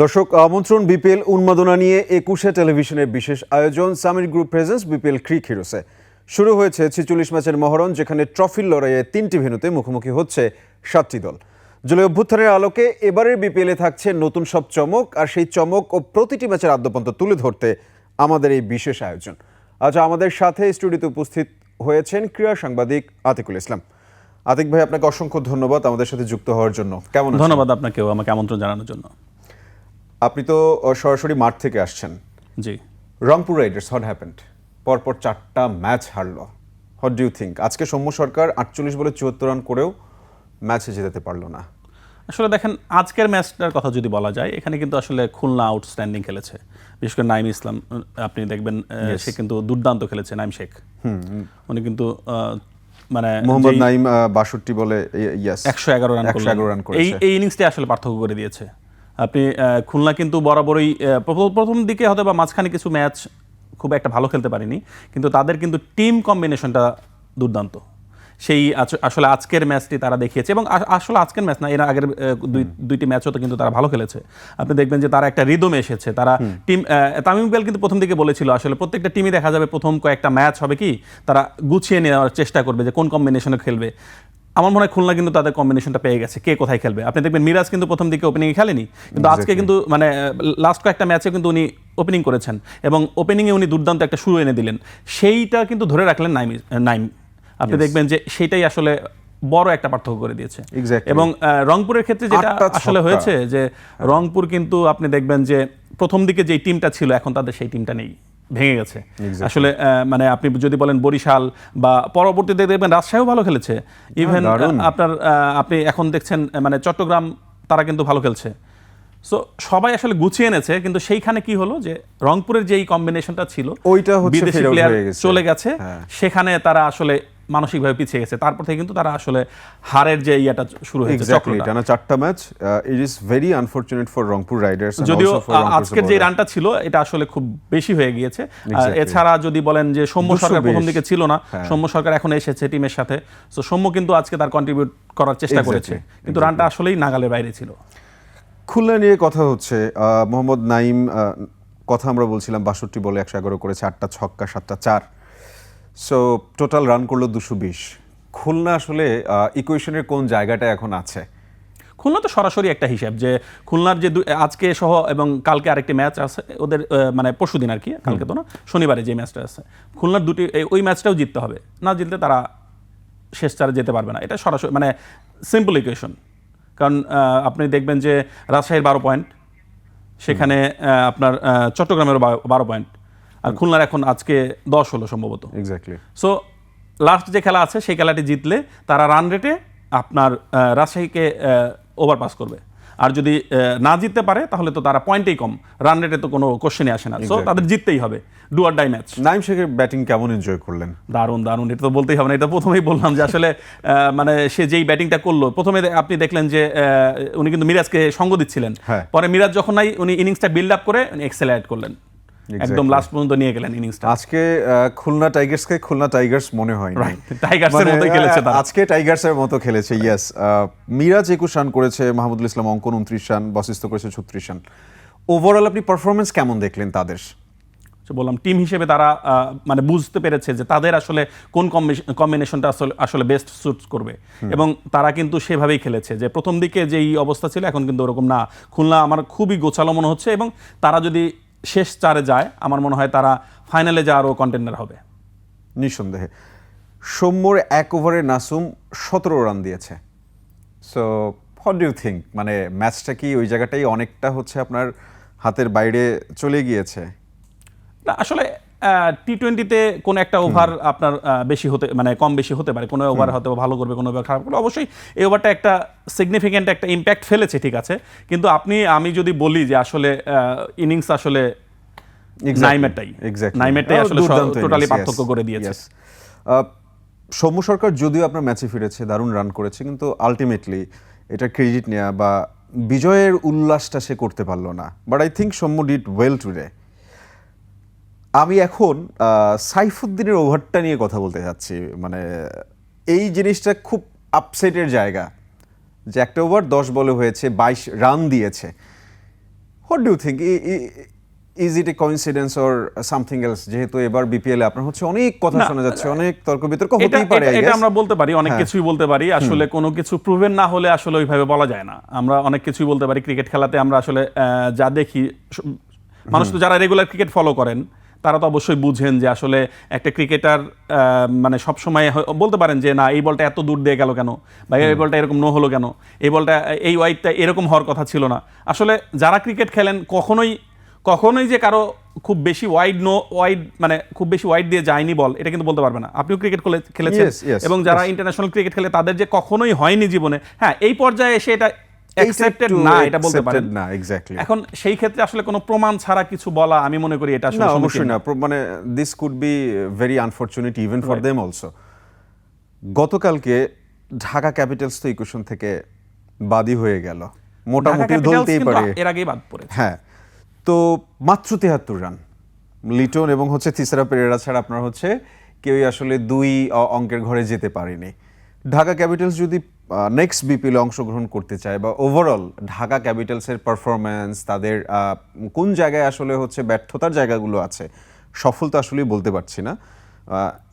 দর্শক, আমন্ত্রণ বিপিএল উন্মাদনা নিয়ে একুশে টেলিভিশনের বিশেষ আয়োজন, Samir group presents BPL cric হিরোসে। শুরু হয়েছে ছিচল্লিশ ম্যাচের মহরণ, যেখানে ট্রফির লড়াইয়ে তিনটি ভেন্যুতে মুখোমুখি হচ্ছে সাতটি দল। জুলাই অভ্যুত্থানের আলোকে এবারের বিপিএলে থাকছে নতুন সব চমক, আর সেই চমক ও প্রতিটি ম্যাচের আদ্যপন্ত তুলে ধরতে আমাদের এই বিশেষ আয়োজন। আজ আমাদের সাথে স্টুডিওতে উপস্থিত হয়েছেন ক্রীড়া সাংবাদিক আতিকুল ইসলাম। আতিক ভাই, আপনাকে অসংখ্য ধন্যবাদ আমাদের সাথে যুক্ত হওয়ার জন্য। কেমন ধন্যবাদ আপনাকেও আমাকে আমন্ত্রণ জানানোর জন্য। আপনি তো সরাসরি মাঠ থেকে আসছেন। জি। রংপুর রাইডার্স হট হ্যাপেন্ড পরপর চারটা ম্যাচ হারলো। হট ডু ইউ থিঙ্ক আজকে সৌম্য সরকার আটচল্লিশ বলে চুয়াত্তর রান করেও ম্যাচে যেতে পারল না। আসলে দেখেন আজকের ম্যাচটার কথা যদি বলা যায় এখানে কিন্তু আসলে খুলনা আউটস্ট্যান্ডিং খেলেছে। বিশেষ করে নাইম ইসলাম আপনি দেখবেন সে কিন্তু দুর্দান্ত খেলেছে নাইম শেখ। উনি কিন্তু মানে মোহাম্মদ নাইম বাষট্টি বলে একশো এগারো রান একশো এগারো রান করলেন। এই এই আসলে পার্থক্য করে দিয়েছে। আপনি খুলনা কিন্তু বরাবরই প্রথম- দিকে হয়তো বা মাঝখানে কিছু ম্যাচ খুব একটা ভালো খেলতে পারেনি কিন্তু তাদের কিন্তু টিম কম্বিনেশনটা দুর্দান্ত। সেই আসলে আজকের ম্যাচটি তারা দেখিয়েছে এবং আসলে আজকের ম্যাচ না এর আগের দুই দুইটি ম্যাচও তো কিন্তু তারা ভালো খেলেছে। আপনি দেখবেন যে তারা একটা রিদমে এসেছে তারা টিম তামিম ইকবাল কিন্তু প্রথম দিকে বলেছিল আসলে প্রত্যেকটা টিমই দেখা যাবে প্রথম কয়েকটা ম্যাচ হবে কি তারা গুছিয়ে নেওয়ার চেষ্টা করবে যে কোন কম্বিনেশনে খেলবে। আমার মনে হয় খুলনা কিন্তু তাদের কম্বিনেশনটা পেয়ে গেছে। কে কোথায় খেলবে? আপনি দেখবেন মিরাজ কিন্তু প্রথম দিকে ওপেনিংয়ে খেলেনি। কিন্তু আজকে কিন্তু মানে লাস্ট কয়েকটা ম্যাচে কিন্তু উনি ওপেনিং করেছেন। এবং ওপেনিংয়ে উনি দুর্দান্ত একটা শুরু এনে দিলেন। সেইটা কিন্তু ধরে রাখলেন নাইম নাইম। আপনি দেখবেন যে সেইটাই আসলে বড় একটা পার্থক্য করে দিয়েছে। এবং রংপুরের ক্ষেত্রে যেটা আসলে হয়েছে যে রংপুর কিন্তু আপনি দেখবেন যে প্রথম দিকে যে টিমটা ছিল এখন তাদের সেই টিমটা নেই। ভেঙে গেছে। আসলে মানে আপনি যদি বলেন বরিশাল বা পরবর্তীতে দেখবেন রাজশাহীও ভালো খেলেছে। ইভেন আপনার আপনি এখন দেখছেন মানে চট্টগ্রাম তারা কিন্তু ভালো খেলছে। সো সবাই আসলে গুছিয়ে এনেছে কিন্তু সেইখানে কি হলো যে রংপুরের যে এই কম্বিনেশনটা ছিল ওইটা হচ্ছে বিদেশি প্লেয়ার চলে গেছে। হ্যাঁ। সেখানে তারা আসলে মানসিকভাবে পিছিয়ে গেছে। তারপর থেকে কিন্তু তারা আসলে হারের যে ইয়েটা শুরু হয়েছে এক্স্যাক্টলি টানা চারটা match it is very unfortunate for Rangpur riders যদিও আজকের যে রানটা ছিল এটা আসলে খুব বেশি হয়ে গিয়েছে। এছাড়া যদি বলেন যে সৌম্য সরকার প্রথম দিকে ছিল না হ্যাঁ। সৌম্য সরকার এখন এসেছে টিমের সাথে। তো সৌম্য কিন্তু আজকে তার কন্ট্রিবিউট করার চেষ্টা করেছে। কিন্তু রানটা আসলেই নাগালের বাইরে ছিল। খুলনা নিয়ে কথা হচ্ছে আহ, মোহাম্মদ নাইম কথা আমরা বলছিলাম বাষট্টি বলে একশো এগারো করেছে আটটা ছক্কা সাতটা চার। সো টোটাল রান করল দুশো বিশ। খুলনা আসলে ইকুয়েশনের কোন জায়গাটা এখন আছে? খুলনা তো সরাসরি একটা হিসাব যে খুলনার যে আজকে সহ এবং কালকে আরেকটি ম্যাচ আছে ওদের মানে পরশুদিন আর কি কালকে তো না শনিবারে যে ম্যাচটা আছে। খুলনার দুটি ওই ম্যাচটাও জিততে হবে। না জিতলে তারা শেষ চারে যেতে পারবে না। এটা সরাসরি মানে সিম্পল ইকুয়েশন কারণ আপনি দেখবেন যে রাজশাহীর বারো পয়েন্ট সেখানে আপনার আহ, চট্টগ্রামেরও বারো পয়েন্ট আর খুলনার এখন আজকে দশ হলো সম্ভবত। এক্স্যাক্টলি সো লাস্ট যে খেলা আছে সেই খেলাটি জিতলে তারা রান রেটে আপনার রাজশাহীকে ওভারপাস করবে। আর যদি না জিততে পারে তাহলে তো তারা পয়েন্টেই কম। রান রেটে তো কোনো কোশ্চেনই আসে না। সো তাদের জিততেই হবে। Do or die match Naim শেখের ব্যাটিং কেমন এনজয় করলেন? দারুণ দারুণ। এটা তো বলতেই হবে না। এটা প্রথমেই বললাম যে আসলে মানে সে যেই ব্যাটিংটা করল প্রথমে আপনি দেখলেন যে উনি কিন্তু মিরাজকে সঙ্গ দিচ্ছিলেন। হ্যাঁ। পরে মিরাজ যখন নাই উনি ইনিংসটা বিল্ড আপ করে উনি এক্সেলারেট করলেন। একদম লাস্ট পর্যন্ত নিয়ে গেলেন ইনিংসটা আজকে খুলনা টাইগার্সকে খুলনা টাইগার্স মনে হয়. টাইগার্সের মতোই খেলেছে তারা। আজকে টাইগার্সের মতো খেলেছে ইয়েস মিরাজ একুশ রান করেছে মাহমুদুল ইসলাম অঙ্কন উনত্রিশ রান বসিস্ত করেছে ছত্রিশ রান ওভারঅল আপনি পারফরমেন্স কেমন দেখলেন তাদের? বললাম টিম হিসেবে তারা মানে বুঝতে পেরেছে যে তাদের আসলে কোন কম্বিনেশনটা আসলে আসলে বেস্ট স্যুট করবে। এবং তারা কিন্তু সেভাবেই খেলেছে যে প্রথম দিকে যেই অবস্থা ছিল এখন কিন্তু ওরকম না। খুলনা আমার খুবই গোছালো মনে হচ্ছে এবং তারা যদি শেষ চারে যায় আমার মনে হয় তারা ফাইনালে যা আরও কন্টেন্ডার হবে। নিঃসন্দেহে। সৌম্যর এক ওভারে নাসুম সতেরো রান দিয়েছে। সো হোয়াট ডু থিঙ্ক মানে ম্যাচটা কি ওই জায়গাটাই অনেকটা হচ্ছে আপনার হাতের বাইরে চলে গিয়েছে? না আসলে টি টোয়েন্টিতে কোনো একটা ওভার আপনার বেশি হতে মানে কম বেশি হতে পারে। কোনো ওভার হয়তো ভালো করবে কোনো ওভার খারাপ করবে। অবশ্যই এই ওভারটা একটা সিগনিফিক্যান্ট একটা ইম্প্যাক্ট ফেলেছে ঠিক আছে? কিন্তু আপনি আমি যদি বলি যে আসলে ইনিংস আসলে নাইমেরটাই. নাইমেরটাই আসলে টোটালি পার্থক্য করে দিয়েছে। সৌম্য সরকার যদিও আপনার ম্যাচে ফিরেছে দারুণ রান করেছে কিন্তু আলটিমেটলি এটা ক্রেডিট নেওয়া বা বিজয়ের উল্লাসটা সে করতে পারল না। But I think Soumya did well today আমি এখন সাইফুদ্দিনের ওভারটা নিয়ে কথা বলতে চাচ্ছি মানে এই জিনিসটা খুব আপসেটের জায়গা। যে একটা ওভার দশ বলে হয়েছে বাইশ রান দিয়েছে। What do think is it a coincidence or something else যেহেতু এবার বিপিএল আপনার হচ্ছে অনেক কথা শোনা যাচ্ছে অনেক তর্ক বিতর্ক হতেই পারে এটা-. আমরা বলতে পারি অনেক হ্যাঁ। কিছুই বলতে পারি। আসলে কোনো কিছু প্রুভেন না হলে আসলে ওইভাবে বলা যায় না। আমরা অনেক কিছুই বলতে পারি। ক্রিকেট খেলাতে আমরা আসলে যা দেখি মানুষ তো যারা রেগুলার ক্রিকেট ফলো করেন তারা তো অবশ্যই বুঝেন যে আসলে একটা ক্রিকেটার মানে সবসময় বলতে পারেন যে না এই বলটা এত দূর দিয়ে গেল কেন? বা এই বলটা এরকম নো হলো কেন? এই বলটা এই ওয়াইডটা এরকম হওয়ার কথা ছিল না। আসলে যারা ক্রিকেট খেলেন কখনোই কখনোই যে কারও খুব বেশি ওয়াইড নো ওয়াইড মানে খুব বেশি ওয়াইড দিয়ে যায়নি বল এটা কিন্তু বলতে পারবে না। আপনিও ক্রিকেট খেলেছেন এবং যারা ইন্টারন্যাশনাল ক্রিকেট খেলে তাদের যে কখনোই হয়নি জীবনে হ্যাঁ এই পর্যায়ে এসে এটা অ্যাকসেপ্টেড না এটা বলতে পারেন। না এক্স্যাক্টলি এখন সেই ক্ষেত্রে আসলে কোনো প্রমাণ ছাড়া কিছু বলা আমি মনে করি এটা আসলে অবশ্যই না। মানে this could be very unfortunate even for them also গতকালকে ঢাকা ক্যাপিটালস তো ইকুয়েশন থেকে বাদই হয়ে গেল। মোটামুটি ধরতেই পারে। এর আগেই বাদ পড়েছে। হ্যাঁ। তো মাত্র তেহাত্তর রান। লিটন এবং হচ্ছে তিসারা পেরেরা ছাড়া আপনার হচ্ছে কেউই আসলে দুই অঙ্কের ঘরে যেতে পারেনি। ঢাকা ক্যাপিটালস যদি নেক্সট বিপিএল অংশগ্রহণ করতে চায় বা ওভারঅল ঢাকা ক্যাপিটালসের পারফরম্যান্স তাদের কোন জায়গায় আসলে হচ্ছে ব্যর্থতার জায়গাগুলো আছে সফল তো আসলেই বলতে পারছি না।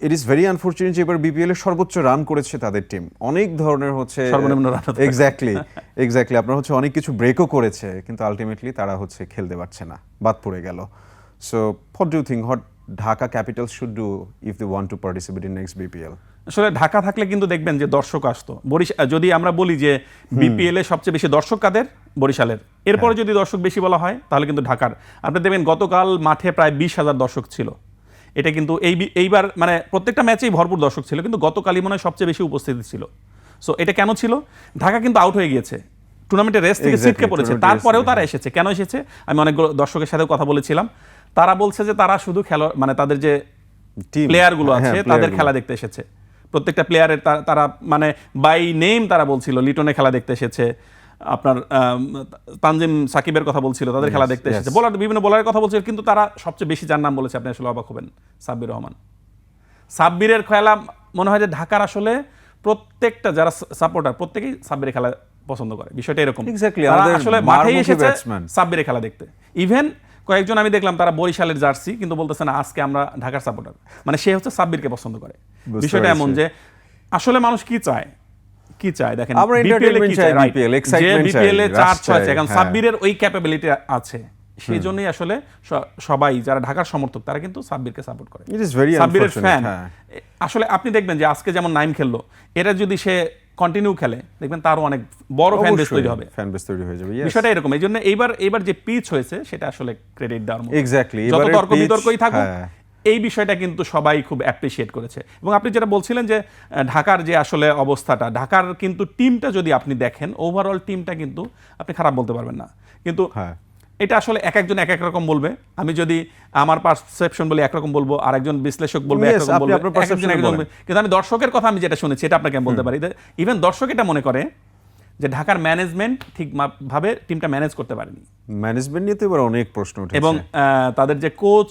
ইট ইজ ভেরি আনফর্চুনেট যে এবার বিপিএল এর সর্বোচ্চ রান করেছে তাদের টিম অনেক ধরনের হচ্ছে সর্বনিম্ন এক্স্যাক্টলি এক্স্যাক্টলি আপনার হচ্ছে অনেক কিছু ব্রেকও করেছে কিন্তু আলটিমেটলি তারা হচ্ছে খেলতে পারছে না বাদ পড়ে গেল। So what do think what Dhaka capital should do if they want to participate in next BPL আসলে ঢাকা থাকলে কিন্তু দেখবেন যে দর্শক আসতো। বরিশ যদি আমরা বলি যে বিপিএল এ সবচেয়ে বেশি দর্শক কাদের? বরিশালের। এরপরে হ্যাঁ। যদি দর্শক বেশি বলা হয় তাহলে কিন্তু ঢাকার। আপনি দেখবেন গতকাল মাঠে প্রায় বিশ হাজার দর্শক ছিল। এটা কিন্তু এই এইবার মানে প্রত্যেকটা ম্যাচেই ভরপুর দর্শক ছিল কিন্তু গতকালই মনে হয় সবচেয়ে বেশি উপস্থিতি ছিল। সো এটা কেন ছিল? ঢাকা কিন্তু আউট হয়ে গিয়েছে। টুর্নামেন্টের রেস থেকে ছিটকে পড়েছে। তারপরেও তারা এসেছে। কেন এসেছে? আমি অনেক দর্শকের সাথে কথা বলেছিলাম। তারা বলছে যে তারা শুধু খেলো মানে তাদের যে প্লেয়ারগুলো হ্যাঁ, আছে তাদের খেলা দেখতে এসেছে। প্রত্যেকটা প্লেয়ারের তারা মানে বাই নেম তারা বলছিল লিটনের খেলা দেখতে এসেছে আপনার তানজিম সাকিবের কথা বলছিল তাদের খেলা দেখতে এসেছে. বোলার বিভিন্ন বোলারের কথা বলছিল কিন্তু তারা সবচেয়ে বেশি যার নাম বলেছে আপনি আসলে অবাক হবেন সাব্বির রহমান। সাব্বিরের খেলা মনে হয় যে ঢাকার আসলে প্রত্যেকটা যারা সাপোর্টার প্রত্যেকেই সাব্বিরের খেলা পছন্দ করে। বিষয়টা এরকম। আসলে মারমুখী এসেছে সাব্বিরের খেলা দেখতে। ইভেন কয়েকজন আমি দেখলাম তারা বরিশালের জার্সি কিন্তু বলতেছে না আজকে আমরা ঢাকার সাপোর্টার মানে সে হচ্ছে সাব্বিরকে পছন্দ করে। বিষয়টা এমন যে আসলে মানুষ কি চায়? কি চায়? দেখেন কি বিপিএল এ এখন হ্যাঁ। সাব্বিরের ওই ক্যাপাবিলিটি আছে। সেই জন্যই আসলে সবাই যারা ঢাকার সমর্থক তারা কিন্তু সাব্বিরকে সাপোর্ট করে। সাব্বিরের ফ্যান। আসলে আপনি দেখবেন যে আজকে যেমন নাইম খেললো এটা যদি সে কন্টিনিউ খেলে দেখবেন তারও অনেক বড় ফ্যান বেস তৈরি হবে ফ্যান বেস তৈরি হয়ে যাবে. বিষয়টা এরকম এই জন্য এইবার এইবার যে পিচ হয়েছে সেটা আসলে ক্রেডিট দেওয়ার মতো Exactly, যত তর্ক বিতর্কই থাকুক হ্যাঁ। এই বিষয়টা কিন্তু সবাই খুব অ্যাপ্রিসিয়েট করেছে এবং আপনি যেটা বলছিলেন যে ঢাকার যে আসলে অবস্থাটা ঢাকার কিন্তু টিমটা যদি আপনি দেখেন ওভারঅল টিমটা কিন্তু আপনি খারাপ বলতে পারবেন না কিন্তু হ্যাঁ। এটা আসলে এক একজন এক এক রকম বলবে। আমি যদি আমার পারসেপশন বলি একরকম বলব আর একজন বিশ্লেষক বলবে। একরকম। কিন্তু আমি দর্শকের কথা আমি যেটা শুনেছি এটা আপনাকে আমি বলতে পারি। ইভেন দর্শক এটা মনে করে যে ঢাকার ম্যানেজমেন্ট ঠিক ভাবে টিমটা ম্যানেজ করতে পারেনি। ম্যানেজমেন্ট নিয়ে তো এবার অনেক প্রশ্ন উঠেছে। এবং তাদের যে কোচ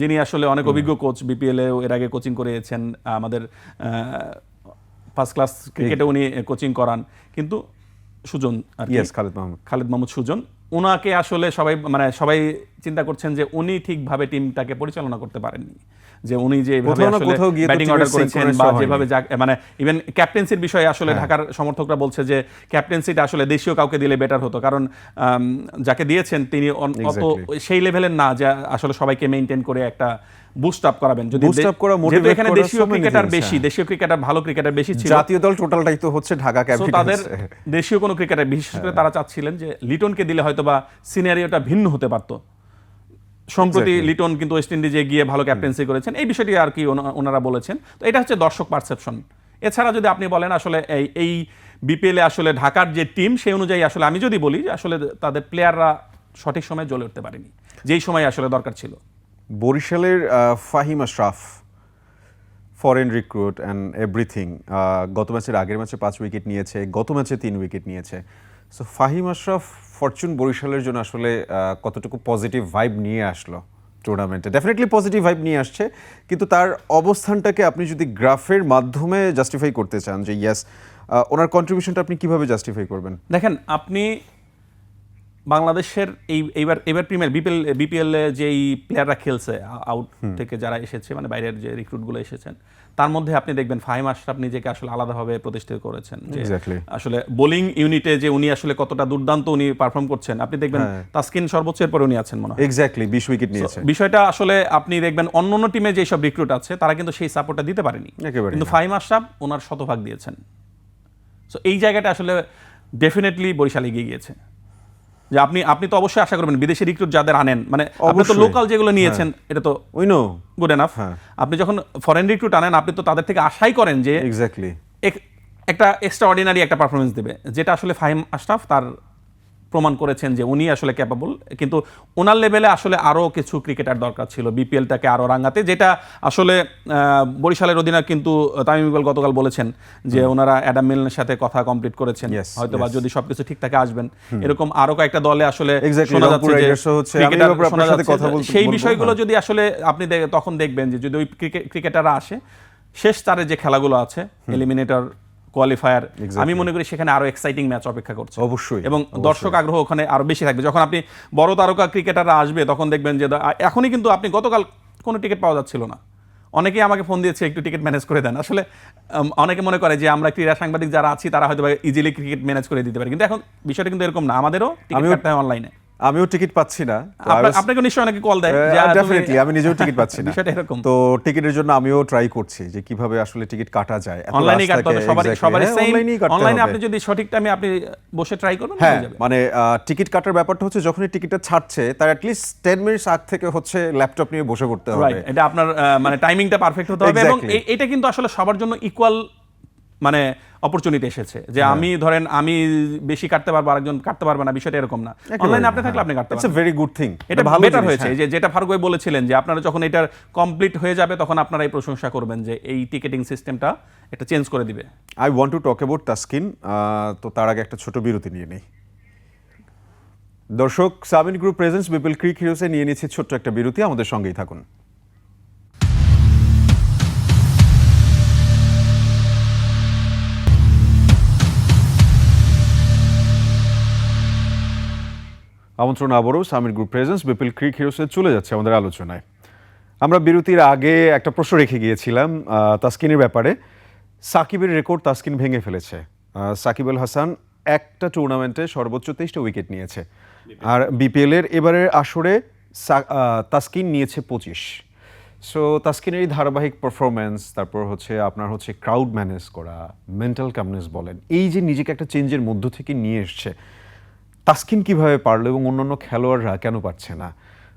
যিনি আসলে অনেক অভিজ্ঞ কোচ বিপিএল এ এর আগে কোচিং করেছেন আমাদের ফার্স্ট ক্লাস ক্রিকেটে উনি কোচিং করান। কিন্তু সুজন খালেদ মাহমুদ খালেদ মাহমুদ সুজন। ওনাকে আসলে সবাই মানে সবাই চিন্তা করছেন যে উনি ঠিকভাবে টিমটাকে পরিচালনা করতে পারেননি যে উনি যে ব্যাটিং অর্ডার করেছেন বা যেভাবে মানে ইভেন ক্যাপ্টেন্সির বিষয়ে আসলে হ্যাঁ। ঢাকার সমর্থকরা বলছে যে ক্যাপ্টেন্সিটা আসলে দেশীয় কাউকে দিলে বেটার হতো কারণ যাকে দিয়েছেন তিনি অত. সেই লেভেলের না যে আসলে সবাইকে মেনটেন করে একটা বুস্ট আপ করাবেন। যদি দে- up করা, এখানে দেশীয় ক্রিকেটার বেশি হ্যাঁ। দেশীয় ক্রিকেটার ভালো ক্রিকেটার বেশি ছিল। জাতীয় দল টোটালটাই তো হচ্ছে ঢাকা ক্যাপিটালস। তাদের দেশীয় কোনো ক্রিকেটার বিশেষ করে তারা চাচ্ছিলেন যে লিটনকে দিলে হয়তো বা সিনারিওটা ভিন্ন হতে পারতো। সম্প্রতি লিটন কিন্তু ওয়েস্ট ইন্ডিজে গিয়ে ভালো ক্যাপ্টেন্সি করেছেন। এই বিষয়টি আর কি ওনারা বলেছেন। তো এটা হচ্ছে দর্শক পারসেপশন এছাড়া যদি আপনি বলেন আসলে এই এই বিপিএল এ আসলে ঢাকার যে টিম সেই অনুযায়ী আসলে আমি যদি বলি আসলে তাদের প্লেয়াররা সঠিক সময়ে জ্বলে উঠতে পারেনি। যেই সময় আসলে দরকার ছিল। বরিশালের Fahim Ashraf foreign recruit and everything গত ম্যাচের আগের ম্যাচে পাঁচ উইকেট নিয়েছে, গত ম্যাচে তিন উইকেট নিয়েছে। সো ফাহিম আশরাফ ফরচুন বরিশালের জন্য আসলে কতটুকু পজিটিভ ভাইব নিয়ে আসলো টুর্নামেন্টে ডেফিনেটলি পজিটিভ ভাইব নিয়ে আসছে, কিন্তু তার অবস্থানটাকে আপনি যদি গ্রাফের মাধ্যমে জাস্টিফাই করতে চান যে ইয়েস ওনার কন্ট্রিবিউশনটা আপনি কীভাবে জাস্টিফাই করবেন? দেখেন, আপনি বাংলাদেশের এই এইবার এবার প্রিমিয়ার বিপিএল বিপিএল এ যেই প্লেয়াররা খেলছে আউট থেকে যারা এসেছে মানে বাইরের যে রিক্রুটগুলো এসেছেন তার মধ্যে আপনি দেখবেন ফাহিম আশরাফ নিজেকে আসলে আলাদাভাবে প্রতিষ্ঠিত করেছেন। আসলে বোলিং ইউনিটে যে উনি আসলে কতটা দুর্দান্ত উনি পারফর্ম করছেন আপনি দেখবেন হ্যাঁ। তাস্কিন সর্বোচ্চের পরে উনি আছেন মনে হয়। এক্স্যাক্টলি বিশ উইকেট নিয়েছে। বিষয়টা আসলে আপনি দেখবেন অন্য অন্য টিমে যেসব রিক্রুট আছে তারা কিন্তু সেই সাপোর্টটা দিতে পারেনি। কিন্তু। ফাহিম আশরাফ ওনার শতভাগ দিয়েছেন। সো এই জায়গাটা আসলে ডেফিনেটলি বরিশাল এগিয়ে গিয়েছে। যে আপনি আপনি তো অবশ্যই আশা করবেন বিদেশি রিক্রুট যাদের আনেন মানে আপনি তো লোকাল যেগুলো নিয়েছেন এটা তো উই নো গুড এনাফ হ্যাঁ। আপনি যখন ফরেন রিক্রুট আনেন আপনি তো তাদের থেকে আশাই করেন যে এক্স্যাক্টলি এক- একটা এক্সট্রা অর্ডিনারি একটা পারফরমেন্স দেবে যেটা আসলে ফাহিম আশরাফ তার প্রমাণ করেছেন যে উনি আসলে ক্যাপাবল কিন্তু ওনার লেভেলে আসলে আরও কিছু ক্রিকেটার দরকার ছিল। বিপিএলটাকে আরও রাঙাতে যেটা আসলে বরিশালের অধিনায়ক কিন্তু তামিম ইকবাল গতকাল বলেছেন যে ওনারা অ্যাডাম মিলনের সাথে কথা কমপ্লিট করেছেন। হয়তো বা. যদি সবকিছু ঠিক থাকে আসবেন এরকম আরও কয়েকটা দলে আসলে সেই বিষয়গুলো। যদি আসলে আপনি তখন দেখবেন যে যদি ওই ক্রিকেট- ক্রিকেটাররা আসে শেষ তারের যে খেলাগুলো আছে এলিমিনেটর কোয়ালিফায়ার আমি মনে করি সেখানে আরও এক্সাইটিং ম্যাচ অপেক্ষা করছে। অবশ্যই, এবং দর্শক আগ্রহ ওখানে আরও বেশি থাকবে। যখন আপনি বড় তারকা ক্রিকেটাররা আসবে তখন দেখবেন যে এখনই কিন্তু আপনি গতকাল কোনো টিকিট পাওয়া যাচ্ছিল না। অনেকেই আমাকে ফোন দিয়েছে একটু টিকিট ম্যানেজ করে দেন। আসলে অনেকে মনে করে যে আমরা ক্রীড়া সাংবাদিক যারা আছি তারা হয়তো ইজিলি ক্রিকেট ম্যানেজ করে দিতে পারি। কিন্তু এখন বিষয়টা কিন্তু এরকম না। আমাদেরও টিকিট কাটতে হয় অনলাইনে আমিও টিকিট পাচ্ছি না। আপনাকে নিশ্চয়ই অনেকে কল দেয় ডেফিনেটলি আমি নিজেও টিকিট পাচ্ছি না। বিষয়টা এরকম। তো টিকিটের জন্য আমিও ট্রাই করছি যে কীভাবে আসলে টিকিট কাটা যায়। অনলাইনে কাটতে হবে সবারই সবারই হ্যাঁ, সেম অনলাইনে আপনি যদি সঠিক টাইমে আপনি বসে ট্রাই করুন হ্যাঁ হয়ে মানে টিকিট কাটার ব্যাপারটা হচ্ছে যখনই টিকিটটা ছাড়ছে তার অ্যাটলিস্ট টেন মিনিটস আগ থেকে হচ্ছে ল্যাপটপ নিয়ে বসে করতে হবে। রাইট এটা আপনার মানে টাইমিংটা পারফেক্ট হতে হবে এবং এটা কিন্তু আসলে সবার জন্য ইকুয়াল মানে অপরচুনিটি এসেছে যে হ্যাঁ। আমি ধরেন আমি বেশি কাটতে পারব আরেকজন কাটতে পারবে না বিষয়টা এরকম না। অনলাইনে আপনি থাকলে আপনি কাটতে পারবেন। ভেরি গুড থিং এটা ভালো বেটার হয়েছে হ্যাঁ। এই যে যেটা ফারুক বলেছিলেন যে আপনারা যখন এটার কমপ্লিট হয়ে যাবে তখন আপনারা এই প্রশংসা করবেন যে এই টিকেটিং সিস্টেমটা এটা চেঞ্জ করে দিবে। I want to talk about Taskin তো তার আগে একটা ছোট বিরতি নিয়ে নেই। দর্শক Sabin group presents BPL cric হিরোসে নিয়ে নিচ্ছে ছোট্ট একটা বিরতি আমাদের সঙ্গেই থাকুন। আমন্ত্রণ আবারও Samir group presents BPL cric হিরোসে চলে যাচ্ছে আমাদের আলোচনায়। আমরা বিরতির আগে একটা প্রশ্ন রেখে গিয়েছিলাম তাসকিনের ব্যাপারে। সাকিবের রেকর্ড তাসকিন ভেঙে ফেলেছে। সাকিব আল হাসান একটা টুর্নামেন্টে সর্বোচ্চ তেইশটা উইকেট নিয়েছে। আর বিপিএল এর এবারের আসরে আহ, নিয়েছে পঁচিশ। সো তাসকিনের এই ধারাবাহিক পারফরমেন্স তারপর হচ্ছে আপনার হচ্ছে ক্রাউড ম্যানেজ করা মেন্টাল কামনেস বলেন এই যে নিজেকে একটা চেঞ্জের মধ্য থেকে নিয়ে এসছে তাসকিন কীভাবে পারল এবং অন্যান্য খেলোয়াড়রা কেন পারছে না?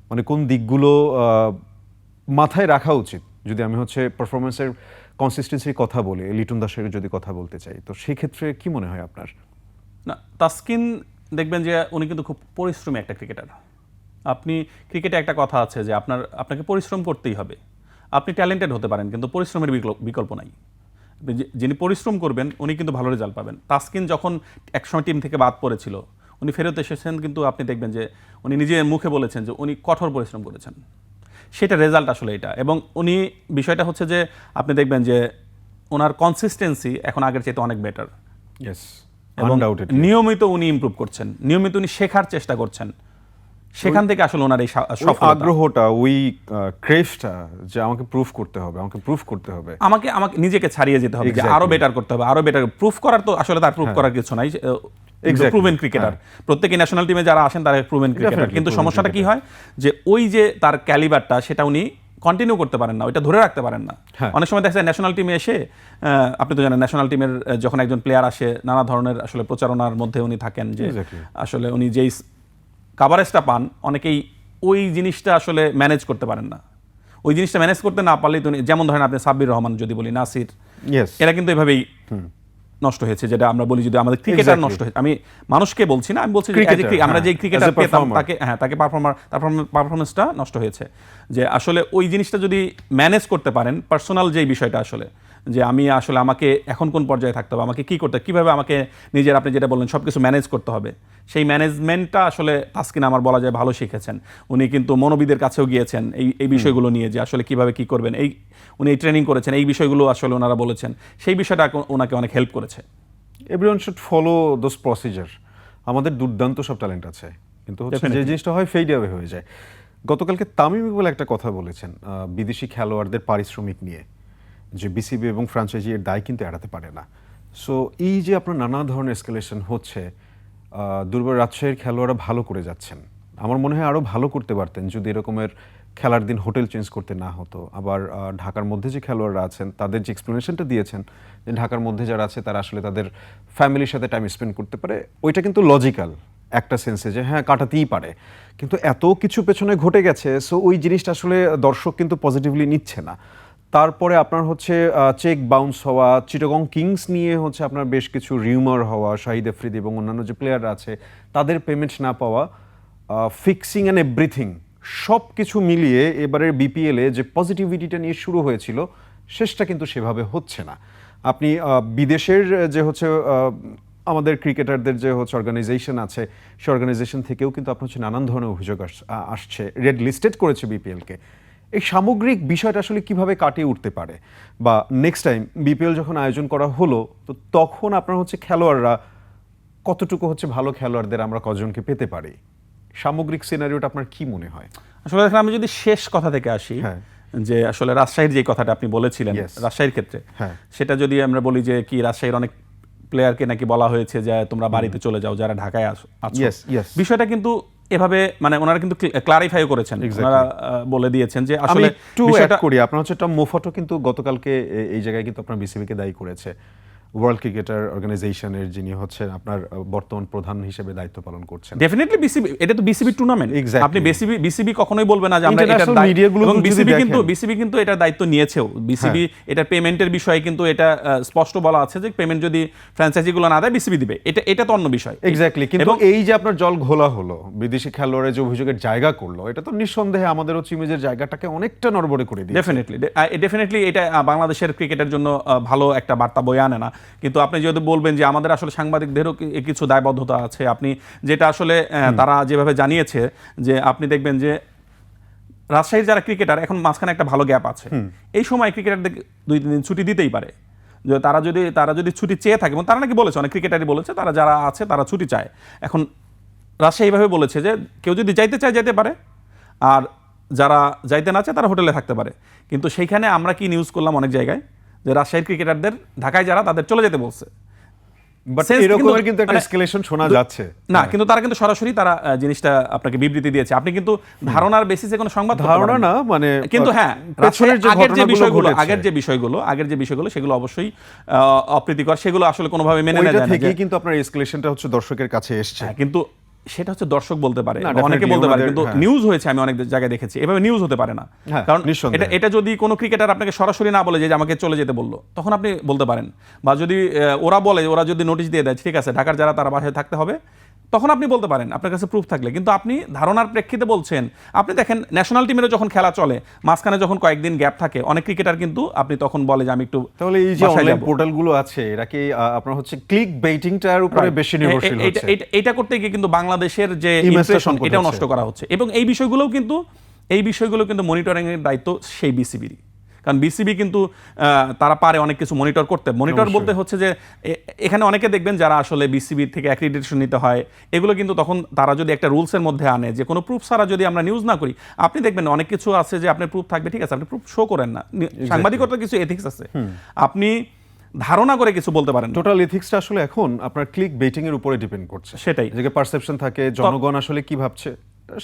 মানে কোন দিকগুলো মাথায় রাখা উচিত? যদি আমি হচ্ছে পারফরমেন্সের কনসিস্টেন্সির কথা বলি, লিটন দাসের যদি কথা বলতে চাই, তো সেই ক্ষেত্রে কি মনে হয় আপনার? না, তাস্কিন দেখবেন যে উনি কিন্তু খুব পরিশ্রমী একটা ক্রিকেটার। আপনি ক্রিকেটে একটা কথা আছে যে আপনার, আপনাকে পরিশ্রম করতেই হবে। আপনি ট্যালেন্টেড হতে পারেন, কিন্তু পরিশ্রমের বিকল্প- বিকল্প নাই। যিনি পরিশ্রম করবেন, উনি কিন্তু ভালো রেজাল্ট পাবেন। তাস্কিন যখন একসময় টিম থেকে বাদ পড়েছিল উনি ফেরত এসেছেন কিন্তু আপনি দেখবেন যে উনি নিজে মুখে বলেছেন যে উনি কঠোর পরিশ্রম করেছেন। সেটা রেজাল্ট আসলে এটা। এবং উনি বিষয়টা হচ্ছে যে আপনি দেখবেন যে ওনার কনসিস্টেন্সি এখন আগের চাইতে অনেক বেটার এবং নিয়মিত উনি ইমপ্রুভ করছেন। নিয়মিত উনি শেখার চেষ্টা করছেন। সেখান থেকে আসলে ওনার এই আগ্রহটা ওই ক্রেভটা যে আমাকে প্রুফ করতে হবে আমাকে প্রুফ করতে হবে। আমাকে আমাকে নিজেকে ছাড়িয়ে যেতে হবে যে আরও বেটার করতে হবে। আরও বেটার প্রুফ করার তো আসলে তার প্রুফ করার কিছু নাই. প্রুভেন ক্রিকেটার প্রত্যেকে ন্যাশনাল টিমে যারা আসেন তারা প্রুভেন ক্রিকেটার কিন্তু সমস্যাটা কি হয়? যে ওই যে তার ক্যালিবারটা সেটা উনি কন্টিনিউ করতে পারেন না ওইটা ধরে রাখতে পারেন না। হ্যাঁ। অনেক সময় দেখা যায় ন্যাশনাল টিমে এসে আপনি তো জানেন ন্যাশনাল টিমের যখন একজন প্লেয়ার আসে নানা ধরনের আসলে প্রচারণার মধ্যে উনি থাকেন যে আসলে উনি যেই কাভারেজটা পান অনেকেই ওই জিনিসটা আসলে ম্যানেজ করতে পারেন না। ওই জিনিসটা ম্যানেজ করতে না পারলে তো যেমন ধরেন আপনি সাব্বির রহমান যদি বলি নাসির। এরা কিন্তু এভাবেই নষ্ট হয়েছে যেটা আমরা বলি যদি আমাদের ক্রিকেটার নষ্ট হয়েছে। আমি মানুষকে বলছি না আমি বলছি যে আমরা হ্যাঁ, যে ক্রিকেটার পেতাম তাকে হ্যাঁ তাকে পারফর্মার পারফরমেন্সটা নষ্ট হয়েছে। যে আসলে ওই জিনিসটা যদি ম্যানেজ করতে পারেন পার্সোনাল যেই বিষয়টা আসলে যে আমি আসলে আমাকে এখন কোন পর্যায়ে থাকতে হবে আমাকে কি করতে কীভাবে আমাকে নিজের আপনি যেটা বললেন সব কিছু ম্যানেজ করতে হবে। সেই ম্যানেজমেন্টটা আসলে তাসকিন আমার বলা যায় ভালো শিখেছেন। উনি কিন্তু মনোবিদের কাছেও গিয়েছেন এই এই বিষয়গুলো নিয়ে যে আসলে কীভাবে কি করবেন এই উনি এই ট্রেনিং করেছেন এই বিষয়গুলো আসলে ওনারা বলেছেন। সেই বিষয়টা ওনাকে অনেক হেল্প করেছে। Everyone should follow those procedure আমাদের দুর্দান্ত সব ট্যালেন্ট আছে। কিন্তু হচ্ছে যে জিনিসটা হয় ফেড অ্যাওয়ে হয়ে যায়। গতকালকে তামিম ইকবাল একটা কথা বলেছেন বিদেশি খেলোয়াড়দের পারিশ্রমিক নিয়ে। যে বিসিবি এবং ফ্রাঞ্চাইজি এর দায় কিন্তু এড়াতে পারে না। সো এই যে আপনার নানা ধরনের এসকেলেশন হচ্ছে দুর্বল রাজশাহীর খেলোয়াড়রা ভালো করে যাচ্ছেন। আমার মনে হয় আরও ভালো করতে পারতেন যদি এরকমের খেলার দিন হোটেল চেঞ্জ করতে না হতো। আবার ঢাকার মধ্যে যে খেলোয়াড়রা আছেন, তাদের যে এক্সপ্লেনেশনটা দিয়েছেন যে ঢাকার মধ্যে যারা আছে, তারা আসলে তাদের ফ্যামিলির সাথে টাইম স্পেন্ড করতে পারে, ওইটা কিন্তু লজিক্যাল একটা সেন্সে যে হ্যাঁ কাটাতেই পারে। কিন্তু এত কিছু পেছনে ঘটে গেছে সো ওই জিনিসটা আসলে দর্শক কিন্তু পজিটিভলি নিচ্ছে না। তারপরে আপনার হচ্ছে চেক বাউন্স হওয়া, চিটাগং কিংস নিয়ে হচ্ছে আপনার বেশ কিছু রিউমার হওয়া, শাহিদ আফ্রিদি এবং অন্যান্য যে প্লেয়াররা আছে, তাদের পেমেন্ট না পাওয়া ফিক্সিং অ্যান্ড এভরিথিং সব কিছু মিলিয়ে এবারের বিপিএলে যে পজিটিভিটিটা নিয়ে শুরু হয়েছিল, শেষটা কিন্তু সেভাবে হচ্ছে না। আপনি বিদেশের যে হচ্ছে আমাদের ক্রিকেটারদের যে হচ্ছে অর্গানাইজেশন আছে, সে অর্গানাইজেশন থেকেও কিন্তু আপনার হচ্ছে নানান ধরনের অভিযোগ আসছে রেড লিস্টেড করেছে বিপিএলকে এই সামগ্রিক বিষয়টা আসলে কীভাবে কাটিয়ে উঠতে পারে বা নেক্সট টাইম বিপিএল যখন আয়োজন করা হলো তো তখন আপনার হচ্ছে খেলোয়াড়রা কতটুকু হচ্ছে ভালো খেলোয়াড়দের আমরা কজনকে পেতে পারি সামগ্রিক সিনারিওটা আপনার কি মনে হয় আসলে দেখেন আমি যদি শেষ কথা থেকে আসি হ্যাঁ। যে আসলে রাজশাহীর যে কথাটা আপনি বলেছিলেন রাজশাহীর ক্ষেত্রে হ্যাঁ। সেটা যদি আমরা বলি যে কি রাজশাহীর অনেক প্লেয়ারকে নাকি বলা হয়েছে যে তোমরা বাড়িতে চলে যাও যারা ঢাকায় আস- আছো. বিষয়টা কিন্তু এভাবে মানে ওনারা কিন্তু ক্লারিফাই করেছেন। ওনারা বলে দিয়েছেন যে আসলে একটু বিষয়টা করি আপনার হচ্ছে টম মোফাটো কিন্তু গতকালকে এই জায়গায় কিন্তু আপনার বিসিবিকে দায়ী করেছে। ওয়ার্ল্ড ক্রিকেটার অর্গানাইজেশনের যিনি হচ্ছেন আপনার বর্তমান প্রধান হিসেবে দায়িত্ব পালন করছেন। ডেফিনেটলি বিসিবি এটা তো বিসিবি টুর্নামেন্ট. আপনি বিসিবি বিসিবি কখনোই বলবে না যে আমরা এটা International media গুলো বিসিবি কিন্তু বিসিবি কিন্তু এটা দায়িত্ব নিয়েছেও। বিসিবি এটা পেমেন্টের বিষয়ে কিন্তু এটা স্পষ্ট বলা আছে যে পেমেন্ট যদি ফ্র্যাঞ্চাইজিগুলো না দেয় বিসিবি দিবে। এটা এটা তো অন্য বিষয়। এক্স্যাক্টলি কিন্তু এই যে আপনার জল ঘোলা হলো বিদেশি খেলোয়াড়ের যে অভিযোগের জায়গা করল এটা তো নিঃসন্দেহে আমাদের হচ্ছে ইমেজের জায়গাটাকে অনেকটা নড়বড়ে করে দিয়েছে। ডেফিনেটলি ডেফিনেটলি এটা বাংলাদেশের ক্রিকেটের জন্য ভালো একটা বার্তা বয়ে আনে না। কিন্তু আপনি যদি বলবেন যে আমাদের আসলে সাংবাদিকদেরও কিছু দায়বদ্ধতা আছে আপনি যেটা আসলে তারা যেভাবে জানিয়েছে যে আপনি দেখবেন যে রাজশাহীর যারা ক্রিকেটার এখন মাঝখানে একটা ভালো গ্যাপ আছে। এই সময় ক্রিকেটারদের দুই তিন দিন ছুটি দিতেই পারে। যে তারা যদি তারা যদি ছুটি চেয়ে থাকে এবং তারা নাকি বলেছে অনেক ক্রিকেটারই বলেছে তারা যারা আছে তারা ছুটি চায়। এখন রাজশাহী এইভাবে বলেছে যে কেউ যদি যাইতে চায় যেতে পারে। আর যারা যাইতে না চায় তারা হোটেলে থাকতে পারে। কিন্তু সেইখানে আমরা কি নিউজ করলাম অনেক জায়গায়? যে রাজশাহীর ক্রিকেটারদের ঢাকায় যারা তাদের চলে যেতে বলছে। কিন্তু একটা মানে- এসকেলেশন শোনা যাচ্ছে। না কিন্তু তারা কিন্তু সরাসরি তারা জিনিসটা আপনাকে বিবৃতি দিয়েছে। আপনি কিন্তু ধারণার বেসিসে কোনো সংবাদ ধারণা না। মানে কিন্তু হ্যাঁ আগের যে বিষয়গুলো আগের যে বিষয়গুলো আগের যে বিষয়গুলো সেগুলো অবশ্যই অপ্রীতিকর সেগুলো আসলে কোনোভাবে মেনে নেওয়া যায় না। কিন্তু আপনার এসকেলেশনটা হচ্ছে দর্শকের কাছে এসছে। হ্যাঁ, কিন্তু সেটা হচ্ছে দর্শক বলতে পারে অনেকে বলতে পারে কিন্তু হ্যাঁ। নিউজ হয়েছে আমি অনেক জায়গায় দেখেছি এভাবে নিউজ হতে পারে না হ্যাঁ, কারণ। এটা এটা যদি কোনো ক্রিকেটার আপনাকে সরাসরি না বলে যে আমাকে চলে যেতে বলল তখন আপনি বলতে পারেন বা যদি ওরা বলে ওরা যদি নোটিশ দিয়ে দেয় ঠিক আছে ঢাকার যারা তারা বাসায় থাকতে হবে তখন আপনি বলতে পারেন আপনার কাছে প্রুফ থাকলে। কিন্তু আপনি ধারণার প্রেক্ষিতে বলছেন আপনি দেখেন ন্যাশনাল টিমেরও যখন খেলা চলে মাঝখানে যখন কয়েকদিন গ্যাপ থাকে অনেক ক্রিকেটার কিন্তু আপনি তখন বলে যে আমি একটু তাহলে এই যে অনলাইন পোর্টালগুলো আছে এরা কি আপনার হচ্ছে ক্লিক বেটিংটার উপরে বেশি নির্ভরশীল হচ্ছে? এটা- করতে গিয়ে কিন্তু বাংলাদেশের যে টা এটাও নষ্ট করা হচ্ছে। এবং এই বিষয়গুলোও কিন্তু এই বিষয়গুলো কিন্তু মনিটরিং এর দায়িত্ব সেই বিসিবিরই কারণ বিসিবি কিন্তু তারা পারে অনেক কিছু মনিটর করতে। মনিটর বলতে হচ্ছে যে এখানে অনেকে দেখবেন যারা আসলে বিসিবি থেকে অ্যাক্রিডিটেশন নিতে হয় এগুলো কিন্তু তখন তারা যদি একটা রুলসের মধ্যে আনে যে কোনো প্রুফ ছাড়া যদি আমরা নিউজ না করি আপনি দেখবেন অনেক কিছু আছে যে আপনার প্রুফ থাকবে ঠিক আছে আপনি প্রুফ শো করেন না। নি- সাংবাদিকতার কিছু এথিক্স আছে। আপনি ধারণা করে কিছু বলতে পারেন টোটাল এথিক্সটা আসলে এখন আপনার ক্লিক বেটিং এর উপরে ডিপেন্ড করছে। সেটাই। যে পারসেপশন থাকে জনগণ আসলে কি ভাবছে?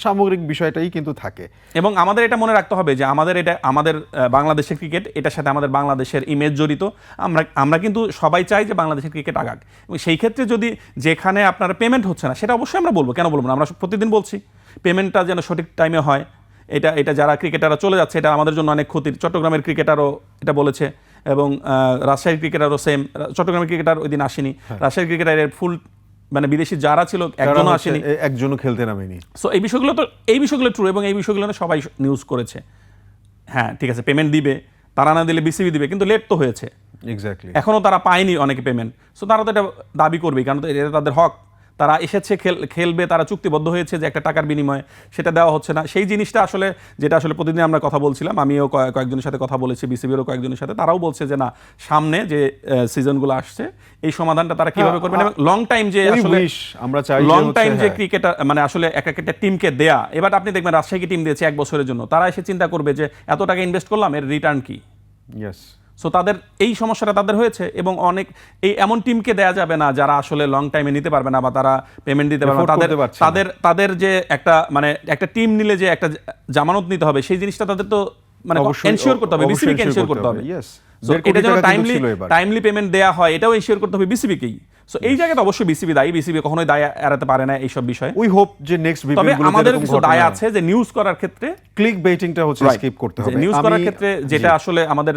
সামগ্রিক বিষয়টাই কিন্তু থাকে। এবং আমাদের এটা মনে রাখতে হবে যে আমাদের এটা আমাদের বাংলাদেশের ক্রিকেট এটার সাথে আমাদের বাংলাদেশের ইমেজ জড়িত। আমরা আমরা কিন্তু সবাই চাই যে বাংলাদেশের ক্রিকেট আগাক। এবং সেই ক্ষেত্রে যদি যেখানে আপনার পেমেন্ট হচ্ছে না সেটা অবশ্যই আমরা বলব। কেন বলব না? আমরা প্রতিদিন বলছি পেমেন্টটা যেন সঠিক টাইমে হয়। এটা এটা যারা ক্রিকেটাররা চলে যাচ্ছে এটা আমাদের জন্য অনেক ক্ষতির। চট্টগ্রামের ক্রিকেটারও এটা বলেছে এবং রাজশাহীর ক্রিকেটারও সেম চট্টগ্রামের ক্রিকেটার ওই দিন আসেনি। রাজশাহীর ক্রিকেটারের ফুল মানে বিদেশি যারা ছিল একজন আসেনি। একজনও খেলতে নামেনি। সো এই বিষয়গুলো তো এই বিষয়গুলো ট্রু এবং এই বিষয়গুলো না সবাই নিউজ করেছে। হ্যাঁ ঠিক আছে পেমেন্ট দিবে তারা না দিলে বিসিবি দিবে কিন্তু লেট তো হয়েছে। এক্স্যাক্টলি এখনও তারা পায়নি অনেকে পেমেন্ট সো তারা তো এটা দাবি করবেই কারণ তো এটা তাদের হক। তারা এসেছে খেল- খেলবে তারা চুক্তিবদ্ধ হয়েছে যে একটা টাকার বিনিময়ে সেটা দেওয়া হচ্ছে না। সেই জিনিসটা আসলে যেটা আসলে প্রতিদিন আমরা কথা বলছিলাম আমিও কয়েকজনের সাথে কথা বলেছি বিসিবিরও কয়েকজনের সাথে তারাও বলছে যে না সামনে যে সিজনগুলো আসছে এই সমাধানটা তারা কীভাবে হ্যাঁ, করবেন এবং লং টাইম যে আসলে আমরা চাই লং টাইম যে হ্যাঁ। ক্রিকেটার মানে আসলে এক একটা টিমকে দেয়া এবার আপনি দেখবেন রাজশাহীকে টিম দিয়েছে এক বছরের জন্য তারা এসে চিন্তা করবে যে এত টাকা ইনভেস্ট করলাম এর রিটার্ন কি? ইয়েস সো তাদের এই সমস্যাটা তাদের হয়েছে এবং অনেক এই এমন টিমকে দেয়া যাবে না যারা আসলে লং টাইমে নিতে পারবে না বা তারা পেমেন্ট দিতে পারবে না। তাদের। তাদের তাদের যে একটা মানে একটা টিম নিলে যে একটা জামানত নিতে হবে সেই জিনিসটা তাদের তো মানে এনশিওর করতে হবে বিসিবিকে এনশিওর করতে হবে এটা যেন টাইমলি টাইমলি পেমেন্ট দেয়া হয় এটাও এনশিওর করতে হবে বিসিবিকেই সো এই জায়গাটা অবশ্যই বিসিবি দায়ী। বিসিবি কখনোই দায় এড়াতে পারে না এইসব বিষয়ে। উই হোপ যে নেক্সট তবে আমাদের কিছু দায় আছে যে নিউজ করার ক্ষেত্রে ক্লিক বেটিংটা হচ্ছে স্কিপ করতে হবে। নিউজ করার ক্ষেত্রে যেটা আসলে আমাদের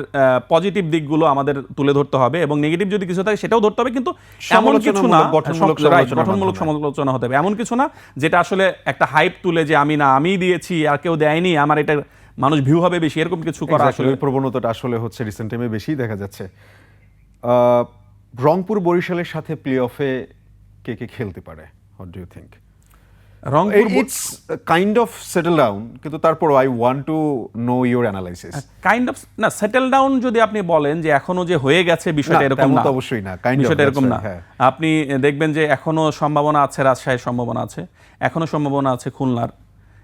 পজিটিভ দিকগুলো আমাদের তুলে ধরতে হবে এবং নেগেটিভ যদি কিছু থাকে সেটাও ধরতে হবে কিন্তু এমন কিছু না। গঠনমূলক সব- গঠনমূলক সমালোচনা হতে হবে। এমন কিছু না যেটা আসলে একটা হাইপ তুলে যে আমি না আমি দিয়েছি আর কেউ দেয়নি আমার এটা মানুষ ভিউ হবে বেশি এরকম কিছু করা আসলে প্রবণতাটা আসলে হচ্ছে রিসেন্ট টাইমে বেশি দেখা যাচ্ছে। আহ, রংপুর বরিশালের সাথে প্লে অফে কে কে খেলতে পারে? What do you think Rangpur it's kind of settle down কিন্তু তারপর I want to know your analysis kind of না সেটেল ডাউন যদি আপনি বলেন যে এখনও যে হয়ে গেছে বিষয়টা এরকম না। অবশ্যই না, বিষয়টা এরকম না। হ্যাঁ। আপনি দেখবেন যে এখনও সম্ভাবনা আছে রাজশাহীর সম্ভাবনা আছে এখনও সম্ভাবনা আছে খুলনার।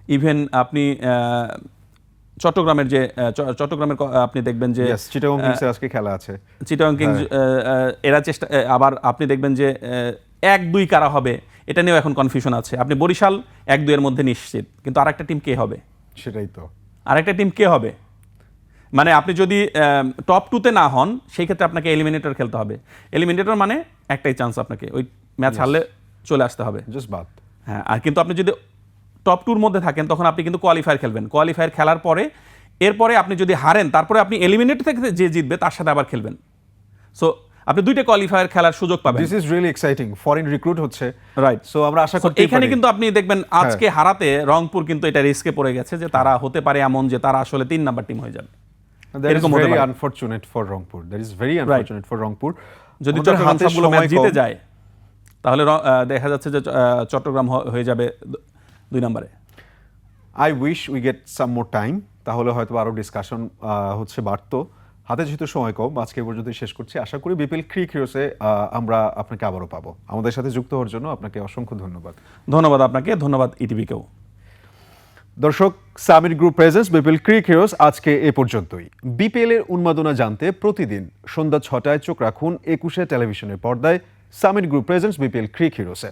ইভেন আপনি আহ, চট্টগ্রামের যে চট্টগ্রামের আপনি দেখবেন যে চিটাগং কিংসের আজকে খেলা আছে। চিটাগং কিংস হ্যাঁ। আহ, এরা চেষ্টা আবার আপনি দেখবেন যে এক দুই কারা হবে এটা নিয়েও এখন কনফিউশন আছে। আপনি বরিশাল এক দুইয়ের মধ্যে নিশ্চিত কিন্তু আরেকটা টিম কে হবে? সেটাই তো। আরেকটা টিম কে হবে? মানে আপনি যদি টপ টুতে না হন সেই ক্ষেত্রে আপনাকে এলিমিনেটর খেলতে হবে। এলিমিনেটর মানে একটাই চান্স আপনাকে ওই ম্যাচ হারলে চলে আসতে হবে। জাস্ট বাদ। হ্যাঁ আর কিন্তু আপনি যদি টপ টুর মধ্যে থাকেন তখন আপনি কিন্তু কোয়ালিফায়ার খেলবেন। কোয়ালিফায়ার খেলার পরে এরপরে আপনি যদি হারেন তারপরে আপনি এলিমিনেটর থেকে যে জিতবে তার সাথে আবার খেলবেন। সো আপনি দুইটা কোয়ালিফায়ার খেলার সুযোগ পাবেন। This is really exciting foreign recruit হচ্ছে। Right. সো আমরা আশা করতে এখানে কিন্তু আপনি দেখবেন আজকে হারাতে রংপুর কিন্তু এটা রিস্কে পড়ে গেছে যে তারা হতে পারে এমন যে তারা আসলে তিন নাম্বার টিম হয়ে যাবে। এরকম very unfortunate for Rangpur. That is very unfortunate for Rangpur. যদি চট্টগ্রাম সবগুলো ম্যাচ জিতে যায় তাহলে দেখা যাচ্ছে যে চট্টগ্রাম হয়ে যাবে দুই নম্বরে। I wish we get some more time তাহলে হয়তো আরও ডিসকাশন হচ্ছে বাড়তো। হাতে যেহেতু সময় কম আজকে পর্যন্ত শেষ করছি। আশা করি বিপিএল ক্রিক হিরোসে আমরা আপনাকে আবারও পাবো। আমাদের সাথে যুক্ত হওয়ার জন্য আপনাকে অসংখ্য ধন্যবাদ। ধন্যবাদ আপনাকে ধন্যবাদ ইটিভিকেও দর্শক Samir group presents BPL cric heroes আজকে এ পর্যন্তই। বিপিএল এর উন্মাদনা জানতে প্রতিদিন সন্ধ্যা ছটায় চোখ রাখুন একুশে টেলিভিশনের পর্দায় Samir group presents BPL cric হিরোসে